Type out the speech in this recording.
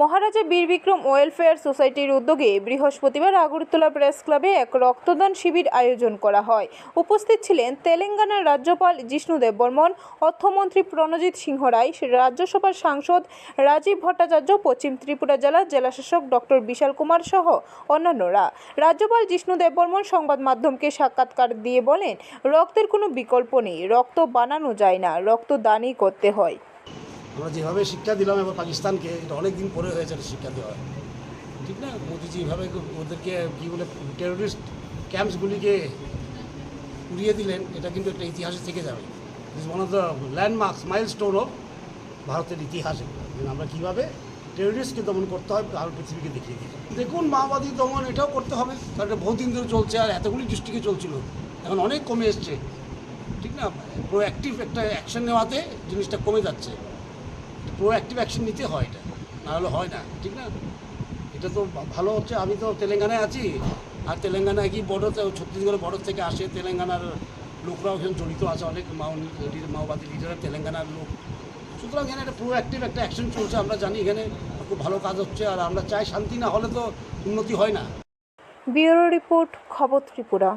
মহারাজা বীর বিক্রম ওয়েলফেয়ার সোসাইটির উদ্যোগে বৃহস্পতিবার আগরতলা প্রেস ক্লাবে এক রক্তদান শিবির আয়োজন করা হয়। উপস্থিত ছিলেন তেলেঙ্গানার রাজ্যপাল জিষ্ণুদেব বর্মন, অর্থমন্ত্রী প্রণজিৎ সিংহ রায়, রাজ্যসভার সাংসদ রাজীব ভট্টাচার্য, পশ্চিম ত্রিপুরা জেলার জেলাশাসক ডক্টর বিশাল কুমার সহ অন্যান্যরা। রাজ্যপাল জিষ্ণুদেব বর্মন সংবাদ মাধ্যমকে সাক্ষাৎকার দিয়ে বলেন, রক্তের কোনো বিকল্প নেই, রক্ত বানানো যায় না রক্ত দানই করতে হয়। আমরা যেভাবে শিক্ষা দিলাম এবার পাকিস্তানকে, এটা অনেক দিন পরে হয়েছে শিক্ষা দেওয়া। ঠিক না? মোদিজি এইভাবে ওদেরকে কী বলে টেরোরিস্ট ক্যাম্পসগুলিকে উড়িয়ে দিলেন, এটা কিন্তু একটা ইতিহাসে থেকে যাবে। Is one of the landmarks milestone of ভারতের ইতিহাসে। আমরা কীভাবে টেরোরিস্টকে দমন করতে হয় ভারত পৃথিবীকে দেখিয়ে দিই। দেখুন, মাওবাদী দমন এটাও করতে হবে। কারণ বহুদিন ধরে চলছে আর এতগুলি ডিস্ট্রিক্টে চলছিল। এখন অনেক কমে এসছে। ঠিক না? প্রোঅ্যাক্টিভ একটা অ্যাকশন নেওয়াতে জিনিসটা কমে যাচ্ছে। প্রোঅ্যাক্টিভ অ্যাকশন নিতে হয় এটা। না হলে হয় না, ঠিক না? এটা তো ভালো হচ্ছে, আমি তো তেলেঙ্গানায় আছি। আর তেলেঙ্গানায় কি বর্ডার ছত্তিশগড়ের বর্ডার থেকে আসে, তেলেঙ্গানার লোকরাও এখানে জড়িত আছে, অনেক মাও মাওবাদী লিডার তেলেঙ্গানার লোক। সুতরাং এখানে একটা প্রোঅ্যাক্টিভ একটা অ্যাকশন চলছে, আমরা জানি এখানে খুব ভালো কাজ হচ্ছে, আর আমরা চাই শান্তি না হলে তো উন্নতি হয় না। ব্যুরো রিপোর্ট, খবর ত্রিপুরা।